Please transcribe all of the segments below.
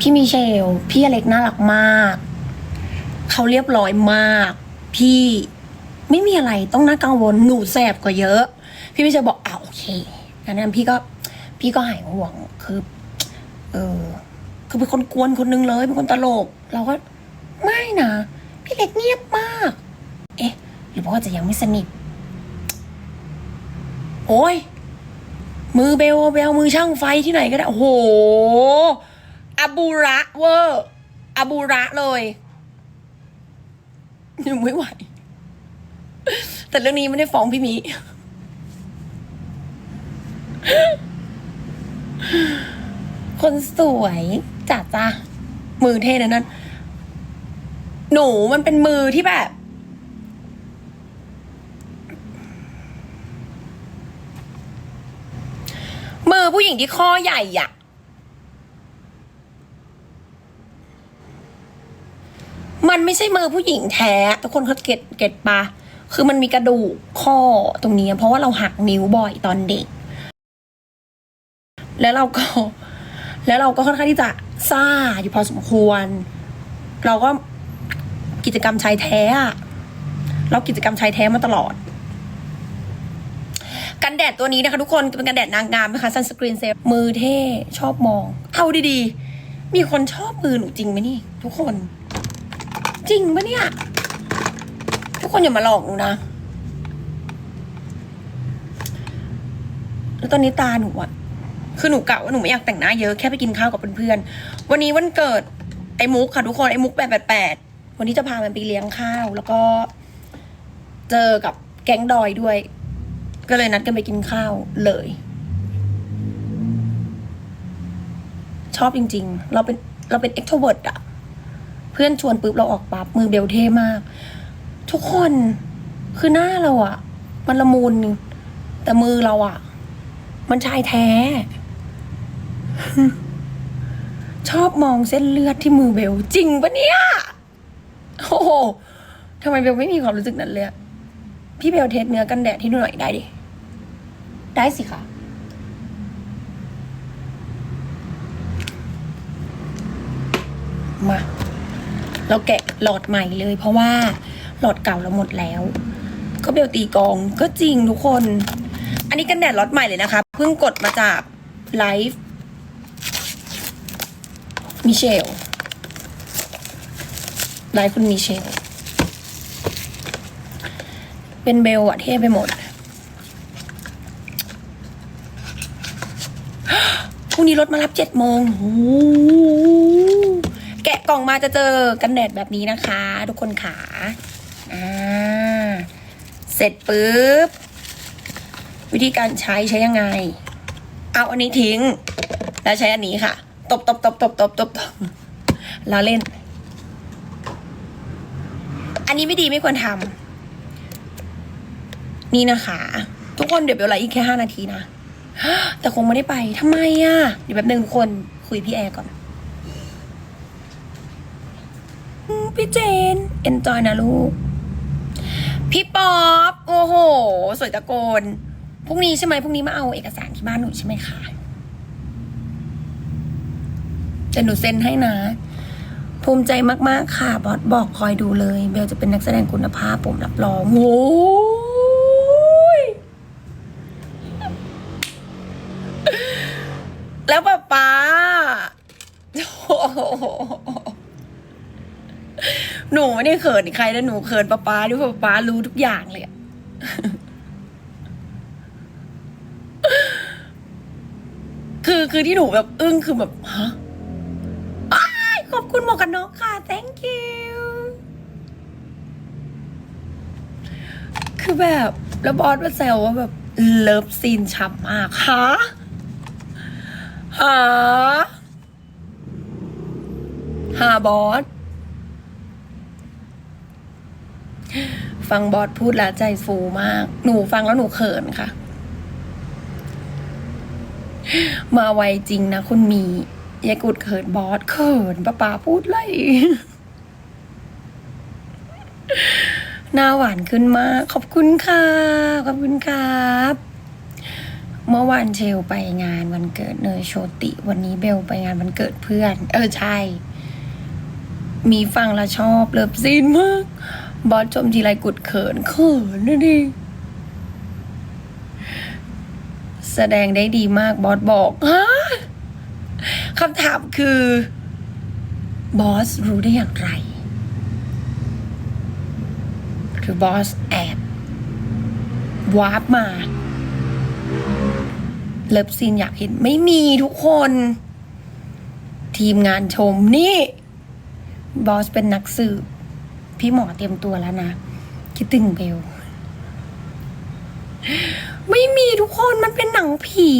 พี่มิเชล พี่อเล็กน่ารักมาก เขาเรียบร้อยมาก พี่ไม่มีอะไรต้องน่ากังวลหนูแสบกว่าเยอะ พี่มิเชลบอกอ่าโอเคงั้นพี่ก็พี่ก็หายห่วงคือเออคือเป็นคนกวนคนนึงเลยเป็นคนตลก เราก็ไม่นะพี่เล็กเงียบมาก เอ๊ะ หรือว่าจะยังไม่สนิทโอ้ยมือเบลเบลมือช่างไฟที่ไหนก็ได้โอ้โห อาบูระเวอร์อาบูระเลยหนูไม่ไหว แต่เรื่องนี้ไม่ได้ฟ้องพี่มีคนสวยจัดจ้ะมือเท่นะนั่นหนูมันเป็นมือที่แบบ มือผู้หญิงที่ข้อใหญ่อะ มันไม่ใช่มือผู้หญิงแท้ ทุกคนเขาเก็ตเก็ตปะคือมันมีกระดูกข้อตรงนี้ เพราะว่าเราหักนิ้วบ่อยตอนเด็ก แล้วเราก็ แล้วเราก็ค่อนข้างที่จะซ่าอยู่พอสมควร เราก็กิจกรรมชายแท้อะเรากิจกรรมชายแท้มาตลอด กันแดดตัวนี้นะคะทุกคนเป็นกันแดดนางงามนะคะซันสกรีนเซฟมือเท่ชอบมอง เอาดีๆ มีคนชอบมือหนูจริงไหมนี่ ทุกคน จริงปะเนี่ย ทุกคนอย่ามาหลอกหนูนะ แล้วตอนนี้ตาหนูอะคือหนูกะว่าหนูไม่อยากแต่งหน้าเยอะแค่ไปกินข้าวกับเพื่อนๆ วันนี้วันเกิดไอ้มุกค่ะทุกคนไอ้มุกแปดแปดแปดวันนี้จะพามันไปเลี้ยงข้าว แล้วก็เจอกับแก๊งดอยด้วย ก็เลยนัดกันไปกินข้าวเลย ชอบจริง ๆ เราเป็นเราเป็น extrovert อะ เพื่อนชวนปุ๊บเราออกปับมือเบลเท่มาก ทุกคนคือหน้าเราอะมันละมุนแต่มือเราอะมันชายแท้ ชอบมองเส้นเลือดที่มือเบลจริงปะเนี่ยโอ้โหทำไมเบลไม่มีความรู้สึกนั้นเลยพี่เบลเทสเนื้อกันแดดให้ดูหน่อยได้ดิ ได้สิคะมา เราแกะหลอดใหม่เลย เพราะว่าหลอดเก่าเราหมดแล้ว ก็เบลตีกองก็จริงทุกคน อันนี้กันแดดล็อตใหม่เลยนะคะเพิ่งกดมาจากไลฟ์มิเชลไลฟ์คุณมิเชลเป็นเบลอะเท่ไปหมดพรุ่งนี้รถมารับเจ็ดโมงโอ้ กล่องมาจะเจอกันแดดแบบนี้นะคะ ทุกคนขาอ่าเสร็จปุ๊บ วิธีการใช้ใช้ยังไง เอาอันนี้ทิ้ง แล้วใช้อันนี้ค่ะ ตบตบตบตบตบตบตบแล้วเล่น อันนี้ไม่ดีไม่ควรทำนี่นะคะ ทุกคนเดี๋ยวเบลไลฟ์อีกแค่ห้านาทีนะแต่คงไม่ได้ไปทำไมอะ่ะ เดี๋ยวแป๊บนึงทุกคนคุยพี่แอร์ก่อนอืม พี่เจน เอนจอยนะลูก พี่ป๊อป โอ้โห สวยตะโกน พรุ่งนี้ใช่ไหมพรุ่งนี้มาเอาเอกสารที่บ้านหนูใช่ไหมคะแต่หนูเซ็นให้นะ ภูมิใจมากๆค่ะ บอสบอกคอยดูเลย เบลจะเป็นนักแสดงคุณภาพผมรับรองโอ้ยแล้วป้าป้าโอ้โหนูไม่ได้เขินใครนะหนูเขินป้าป้าด้วยป้าป้ารู้ทุกอย่างเลยอะคือคือที่หนูแบบอึ้งคือแบบฮะขอบคุณหมวกกันน็อกค่ะ thank you คือแบบ แล้วบอสมาแซวว่าแบบเลิฟซีนฉ่ำมากฮะหาหาบอส ฟังบอสพูดแล้วใจฟูมาก หนูฟังแล้วหนูเขินค่ะ มาไวจริงนะคุณมียายกุดเขินบอสเขินป้าป๋าพูดเลยหน้าหวานขึ้นมาก ขอบคุณค่ะ ขอบคุณครับ เมื่อวานเชลไปงานวันเกิดเนยโชติ วันนี้เบลไปงานวันเกิดเพื่อน เออใช่ มีฟังและชอบเลิฟซีนมาก บอสชมทีไรกุดเขินเขินนะดิแสดงได้ดีมากบอสบอกฮะคำถามคือบอสรู้ได้อย่างไรหรือบอสแอบวาร์ปมา เลิฟซีนอยากเห็นไม่มีทุกคน ทีมงานชมนี่ บอสเป็นนักสืบ พี่หมอเตรียมตัวแล้วนะ คิดถึงเบล ไม่มีทุกคนมันเป็นหนังผี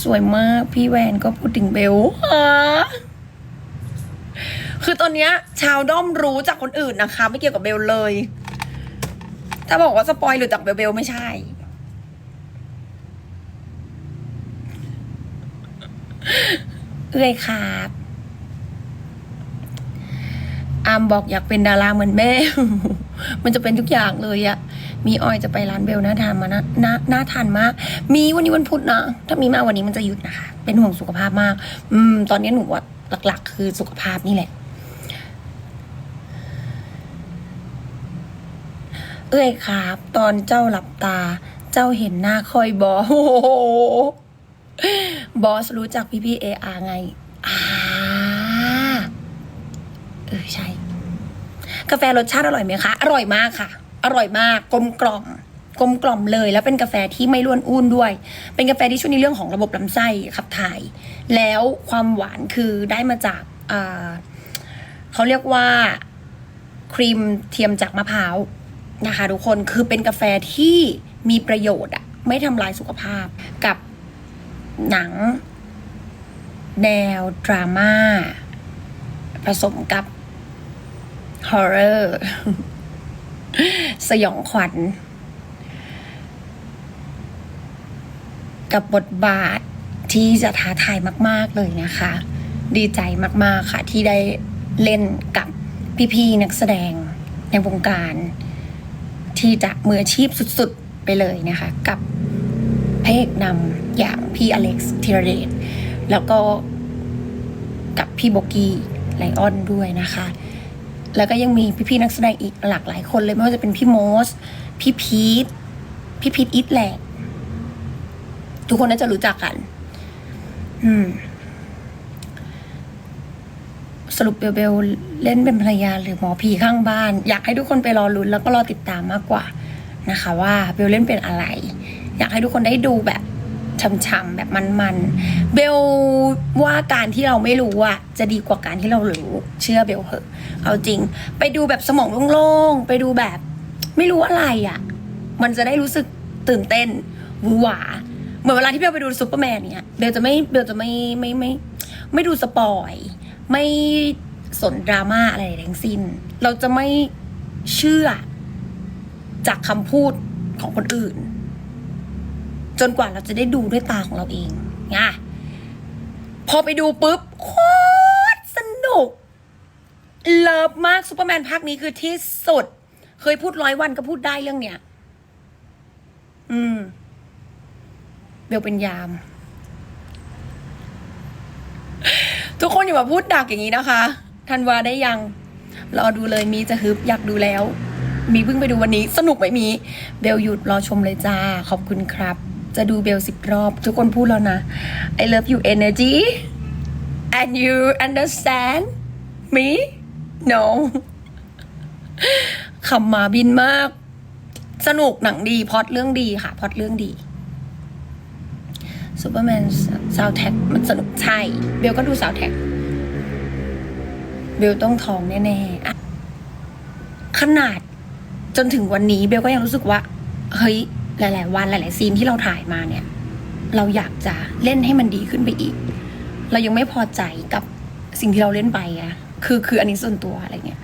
สวยมาก พี่แวนก็พูดถึงเบลฮะคือตอนเนี้ย ชาวด้อมรู้จากคนอื่นนะคะ ไม่เกี่ยวกับเบลเลย ถ้าบอกว่าสปอยหรือจากเบลเบลไม่ใช่เอ้ยครับามบอกอยากเป็นดาราเหมือนแม่ มันจะเป็นทุกอย่างเลยอะมีออยจะไปร้านเบลน่าทานมานะน่าน่าทานมาก มีวันนี้วันพุธนะ ถ้ามีมาวันนี้มันจะหยุดนะคะ เป็นห่วงสุขภาพมาก อืม ตอนนี้หนูว่าหลัก ๆ คือสุขภาพนี่แหละ เอ้ยครับ ตอนเจ้าหลับตา เจ้าเห็นหน้าคอยบอโอ้โหบอสรู้จักพี่พี่เออาไง อ่า เออใช่ กาแฟรสชาติอร่อยไหมคะ อร่อยมากค่ะ อร่อยมากกลมกล่อมกลมกล่อมเลยแล้วเป็นกาแฟที่ไม่ล้วนอุ้นด้วย เป็นกาแฟที่ช่วยในเรื่องของระบบลำไส้ขับถ่าย แล้วความหวานคือได้มาจากเขาเรียกว่าครีมเทียมจากมะพร้าวนะคะทุกคนคือเป็นกาแฟที่มีประโยชน์อะไม่ทำลายสุขภาพกับหนัง แนวดราม่าผสมกับ ฮอร์เรอร์สยองขวัญ กับบทบาทที่จะท้าทายมาก ๆ เลยนะคะ ดีใจมากๆค่ะ ที่ได้เล่นกับพี่ๆนักแสดงในวงการ ที่จะมืออาชีพสุด ๆ ไปเลยนะคะ กับพระเอกนำอย่างพี่อเล็กซ์ธีรเดชแล้วก็กับพี่โบกี้ไลออนด้วยนะคะ แล้วก็ยังมีพี่ๆนักแสดงอีกหลากหลายคนเลยไม่ว่าจะเป็นพี่โมส พี่พีทพี่พีทอิทแหลกทุกคนน่าจะรู้จักกัน อืม สรุปเบลเบลเล่นเป็นภรรยาหรือหมอผีข้างบ้าน อยากให้ทุกคนไปรอลุ้นแล้วก็รอติดตามมากกว่านะคะ ว่าเบลเล่นเป็นอะไร อยากให้ทุกคนได้ดูแบบ ช่ำๆแบบมันๆเบลว่าการที่เราไม่รู้อะจะดีกว่าการที่เรารู้เชื่อเบลเหอะ เอาจริง ไปดูแบบสมองโล่งๆไปดูแบบ ไม่รู้อะไรอะมันจะได้รู้สึกตื่นเต้นหวือหวาเหมือนเวลาที่เบลไปดูซูเปอร์แมนเนี่ยเบลจะไม่เบลจะไม่ไม่ไม่ไม่ดูสปอยไม่สนดราม่าอะไรทั้งสิ้น เราจะไม่เชื่อจากคำพูดของคนอื่น จนกว่าเราจะได้ดูด้วยตาของเราเองไงพอไปดูปุ๊บโคตรสนุก เลิฟมากซูเปอร์แมนภาคนี้คือที่สุด เคยพูดร้อยวันก็พูดได้เรื่องเนี้ย อืม เบลเป็นยาม ทุกคนอย่ามาพูดดักอย่างนี้นะคะทันวาได้ยัง รอดูเลยมีจะฮึบอยากดูแล้ว มีเพิ่งไปดูวันนี้ สนุกไหมมี เบลหยุดรอชมเลยจ้า ขอบคุณครับ จะดูเบลสิบรอบ ทุกคนพูดแล้วนะ I love you energy and you understand me no คำมาบินมาก สนุกหนังดีพอดเรื่องดีค่ะ พอดเรื่องดีซูเปอร์แมนซาวแท็กมันสนุกใช่ เบลก็ดูซาวแท็กเบลต้องท้องแน่ๆขนาดจนถึงวันนี้เบลก็ยังรู้สึกว่า เฮ้ย หลาย ๆ วันหลาย ๆ ซีนที่เราถ่ายมาเนี่ย เราอยากจะเล่นให้มันดีขึ้นไปอีก เรายังไม่พอใจกับสิ่งที่เราเล่นไปอะคือคืออันนี้ส่วนตัวอะไรเงี้ย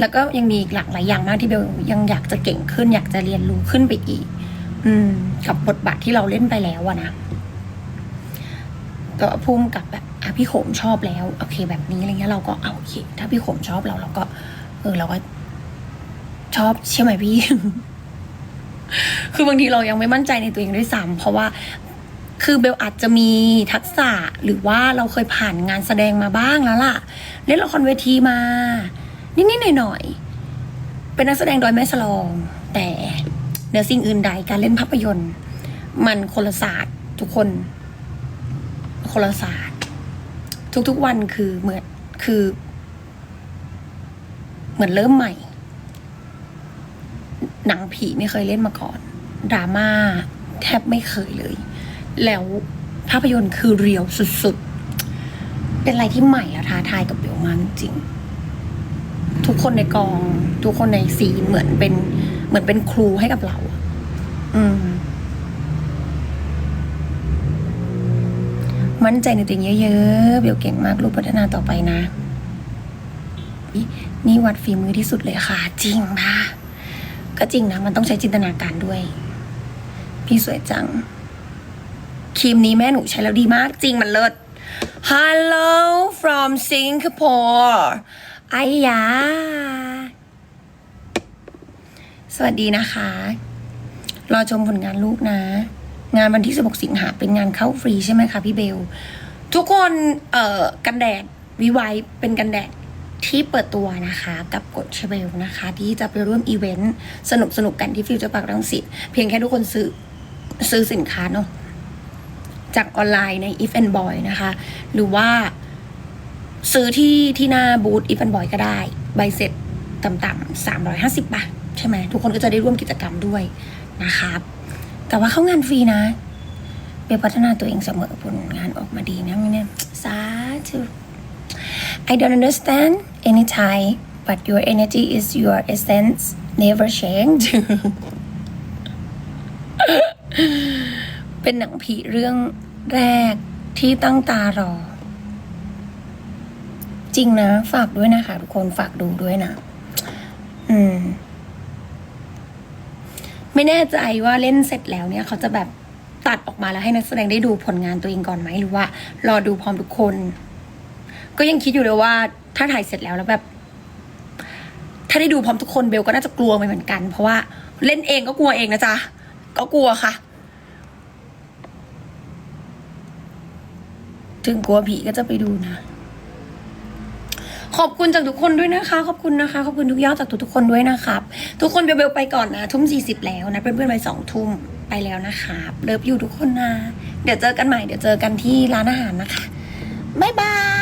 แล้วก็ยังมีอีกหลากหลายอย่างมากที่เบลยังอยากจะเก่งขึ้น อยากจะเรียนรู้ขึ้นไปอีก อืม กับบทบาทที่เราเล่นไปแล้วอะนะก็พุ่มกับแบบอะพี่โขมชอบแล้ว โอเค แบบนี้อะไรเงี้ยเราก็เอาโอเค ถ้าพี่โขมชอบเราเราก็ เออเราก็ชอบใช่ไหมพี่ คือบางทีเรายังไม่มั่นใจในตัวเองด้วยซ้ำเพราะว่าคือเบลอาจจะมีทักษะหรือว่าเราเคยผ่านงานแสดงมาบ้างแล้วล่ะ เล่นละครเวทีมา นิดๆหน่อยๆเป็นนักแสดงโดยแม่สลอง แต่เนือสิ่งอื่นใดการเล่นภาพยนตร์ มันคนละศาสตร์ทุกคนคนละศาสตร์ ทุกๆวันคือเหมือนคือ เหมือนเริ่มใหม่ หนังผีไม่เคยเล่นมาก่อนดราม่าแทบไม่เคยเลย แล้วภาพยนตร์คือเรียวสุดๆ เป็นอะไรที่ใหม่และท้าทายกับเบลมากจริง ทุกคนในกอง ทุกคนในซีนเหมือนเป็น เหมือนเป็นครูให้กับเรา อืม มั่นใจในตัวเองเยอะๆ เบลเก่งมากลูกพัฒนาต่อไปนะ นี่วัดฝีมือที่สุดเลยค่ะ จริงปะ ก็จริงนะ มันต้องใช้จินตนาการด้วย พี่สวยจัง ครีมนี้แม่หนูใช้แล้วดีมาก จริงมันเลิศ Hello from Singapore ไอ้ยา สวัสดีนะคะ รอชมผลงานลูกนะ งานวันที่ 16 สิงหาเป็นงานเข้าฟรีใช่ไหมคะพี่เบล ทุกคน เอ่อ กันแดดวิไวเป็นกันแดด ที่เปิดตัวนะคะกับกดเชเบลนะคะ ที่จะไปร่วมอีเวนต์สนุกสนุกๆกันที่ฟิวเจอร์ปาร์ครังสิตเพียงแค่ทุกคนซื้อซื้อสินค้าเนาะจากออนไลน์ใน if and boy นะคะ หรือว่าซื้อที่ที่หน้าบูธ if and boy ก็ได้ ใบเสร็จต่ำๆสามร้อยห้าสิบบาท ใช่ไหมทุกคนก็จะได้ร่วมกิจกรรมด้วยนะครับ แต่ว่าเข้างานฟรีนะเบลพัฒนาตัวเองเสมอผลงานออกมาดีนะเนี่ยสาธุ I don't understand any Thai but your energy is your essence never change เป็นหนังผีเรื่องแรกที่ตั้งตารอ จริงนะ ฝากด้วยนะคะ ทุกคนฝากดูด้วยนะ อืม ไม่แน่ใจว่าเล่นเสร็จแล้วเนี่ย เขาจะแบบตัดออกมาแล้วให้นักแสดงได้ดูผลงานตัวเองก่อนไหมหรือว่า รอดูพร้อมทุกคน ก็ยังคิดอยู่เลยว่า ถ้าถ่ายเสร็จแล้วแล้วแบบ ถ้าได้ดูพร้อมทุกคนเบลก็น่าจะกลัวไปเหมือนกัน เพราะว่าเล่นเองก็กลัวเองนะจ๊ะ ก็กลัวค่ะ ถึงกลัวผีก็จะไปดูนะ ขอบคุณจากทุกคนด้วยนะคะ ขอบคุณนะคะ ขอบคุณทุกยอดจากทุกๆคนด้วยนะครับ ทุกคนเบลเบลไปก่อนนะ ทุ่มสี่สิบแล้วนะ เพื่อนๆไปสองทุ่มไปแล้วนะคะเลิฟอยู่ทุกคนนะ เดี๋ยวเจอกันใหม่ เดี๋ยวเจอกันที่ร้านอาหารนะคะ บ๊ายบาย